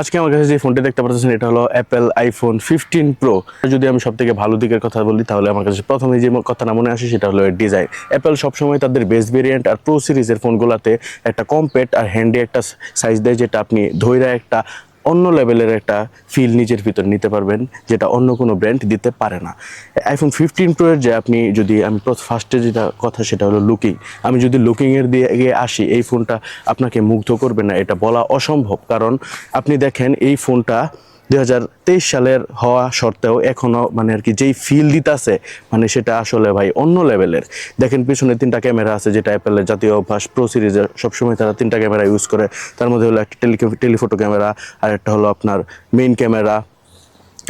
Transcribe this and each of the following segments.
আজকে আমার কাছে যে ফোনটি দেখতে পাচ্ছেন এটা হলো অ্যাপেল আইফোন ফিফটিন প্রো যদি আমি সব থেকে ভালো দিকের কথা বলি, তাহলে আমার কাছে প্রথমে যে কথাটা মনে আসে, সেটা হলো ডিজাইন অ্যাপেল সবসময় তাদের বেস্ট ভেরিয়েন্ট আর প্রো সিরিজের ফোনগুলোতে একটা কম্প্যাক্ট আর হ্যান্ডি একটা সাইজ দেয়, যেটা আপনি ধৈরা একটা অন্য লেভেলের একটা ফিল নিজের ভিতর নিতে পারবেন, যেটা অন্য কোনো ব্র্যান্ড দিতে পারে না। আইফোন ফিফটিন প্রোয়ের যে আপনি যদি, আমি ফার্স্টে যেটা কথা সেটা হলো লুকিং আমি যদি লুকিংয়ের দিকে আসি, এই ফোনটা আপনাকে মুগ্ধ করবে না, এটা বলা অসম্ভব। কারণ আপনি দেখেন, এই ফোনটা দুই হাজার তেইশ সালের হওয়া সত্ত্বেও এখনও মানে আর কি যেই ফিল দিতাছে মানে সেটা আসলে ভাই অন্য লেভেলের দেখেন পিছনে তিনটা ক্যামেরা আছে, যেটা অ্যাপেলের জাতীয় অভ্যাস প্রো সিরিজের সবসময় তারা তিনটা ক্যামেরা ইউজ করে। তার মধ্যে হলো একটা টেলি টেলিফোটো ক্যামেরা আর একটা হলো আপনার মেইন ক্যামেরা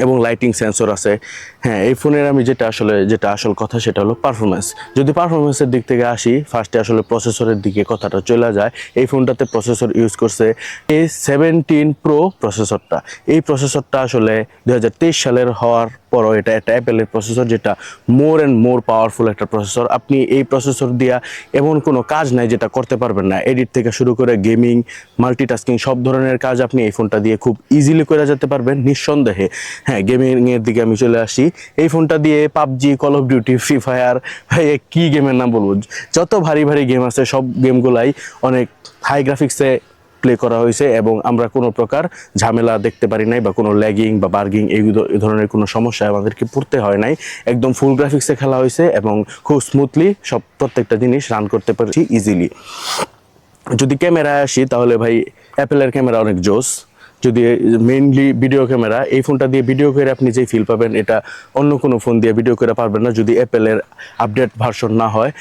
এবং লাইটিং সেন্সর আছে। হ্যাঁ এই ফোনের আমি যেটা আসলে, যেটা আসল কথা সেটা হলো পারফরমেন্স যদি পারফরমেন্সের দিক থেকে আসি ফার্স্টে আসলে প্রসেসরের দিকে কথাটা চলে যায়। এই ফোনটাতে প্রসেসর ইউজ করছে এ সেভেন্টিন প্রো প্রসেসরটা এই প্রসেসরটা আসলে দু হাজার তেইশ সালের হওয়ার পরও এটা একটা অ্যাপেলের প্রসেসর যেটা মোর অ্যান্ড মোর পাওয়ারফুল একটা প্রসেসর আপনি এই প্রসেসর দিয়া এমন কোনো কাজ নাই যেটা করতে পারবেন না। এডিট থেকে শুরু করে গেমিং মাল্টিটাস্কিং সব ধরনের কাজ আপনি এই ফোনটা দিয়ে খুব ইজিলি করে যেতে পারবেন, নিঃসন্দেহে। হ্যাঁ গেমিং এর দিকে আমি চলে আসি। এই ফোনটা দিয়ে PUBG call of duty free fire ভাই কি গেমের নাম বলব? যত ভারী ভারী গেম আছে, সব গেমগুলাই অনেক হাই গ্রাফিক্সে প্লে করা হয়েছে এবং আমরা কোনো প্রকার ঝামেলা দেখতে পারি নাই বা কোনো ল্যাগিং বা বার্গিং এই ধরনের কোনো সমস্যা আমাদেরকে পড়তে হয় নাই। একদম ফুল গ্রাফিক্সে খেলা হয়েছে এবং খুব স্মুথলি সব প্রত্যেকটা জিনিস রান করতে পারছি ইজিলি যদি ক্যামেরায় আসি তাহলে ভাই অ্যাপেলের ক্যামেরা অনেক জোস। যদি মেইনলি ভিডিও ক্যামেরা এই ফোনটা দিয়ে ভিডিও করে আপনি যেই ফিল পাবেন, এটা অন্য কোনো ফোন দিয়ে ভিডিও করে পারবেন না যদি অ্যাপেলের আপডেট ভার্সন না হয়।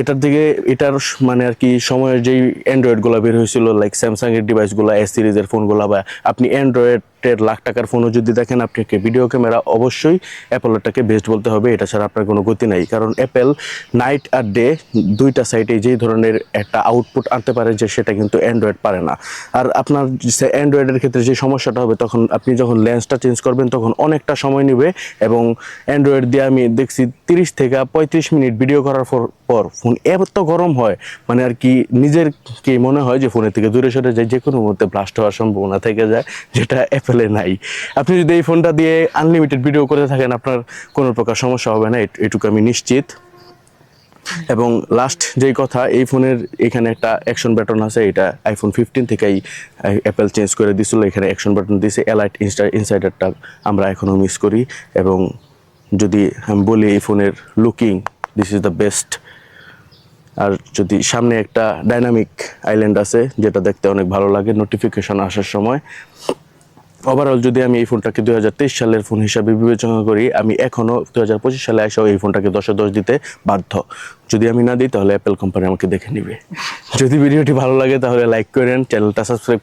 এটার দিকে, এটার মানে আর কি সময়ের যেই অ্যান্ড্রয়েডগুলো বের হয়েছিল লাইক স্যামসাংয়ের ডিভাইসগুলো এস সিরিজের ফোনগুলো বা আপনি অ্যান্ড্রয়েডের লাখ টাকার ফোনও যদি দেখেন আপনাকে ভিডিও ক্যামেরা অবশ্যই অ্যাপেলটাকে বেস্ট বলতে হবে, এটা ছাড়া আপনার কোনো গতি নাই। কারণ অ্যাপেল নাইট আর ডে দুইটা সাইডে যেই ধরনের একটা আউটপুট আনতে পারে যে সেটা কিন্তু অ্যান্ড্রয়েড পারে না। আর আপনার অ্যান্ড্রয়েডের ক্ষেত্রে যে সমস্যাটা হবে, তখন আপনি যখন লেন্সটা চেঞ্জ করবেন, তখন অনেকটা সময় নেবে এবং অ্যান্ড্রয়েড দিয়ে আমি দেখছি তিরিশ থেকে পঁয়ত্রিশ মিনিট ভিডিও করার পর- পর ফোন এত গরম হয় মানে আর কি নিজের কি মনে হয় যে ফোনের থেকে দূরে সরে যায়, যে কোনো মুহূর্তে ব্লাস্ট হওয়ার সম্ভাবনা থেকে যায়, যেটা অ্যাপেলে নাই। আপনি যদি এই ফোনটা দিয়ে আনলিমিটেড ভিডিও করে থাকেন, আপনার কোনো প্রকার সমস্যা হবে না। এট- এটুকু আমি নিশ্চিত। এবং লাস্ট যেই কথা, এই ফোনের এখানে একটা অ্যাকশন বাটন আছে। এটা আইফোন ফিফটিন থেকেই অ্যাপেল চেঞ্জ করে দিছিল। এখানে অ্যাকশন বাটন দিয়েছে এলাইট ইনস্টা ইনসাইডারটা আমরা এখনও মিস করি। এবং যদি আমি বলি এই ফোনের looking this is the best আর যদি সামনে একটা ডাইনামিক আইল্যান্ড আছে, যেটা দেখতে অনেক ভালো লাগে নোটিফিকেশন আসার সময়। ওভারঅল যদি আমি এই ফোনটাকে দুই হাজার তেইশ সালের ফোন হিসাবে বিবেচনা করি, আমি এখনও দু হাজার পঁচিশ সালে এসেও এই ফোনটাকে দশে দশ দিতে বাধ্য। যদি আমি না দিই, তাহলে অ্যাপেল কোম্পানি আমাকে দেখে নিবে। যদি ভিডিওটি ভালো লাগে, তাহলে লাইক করেন চ্যানেলটা সাবস্ক্রাইব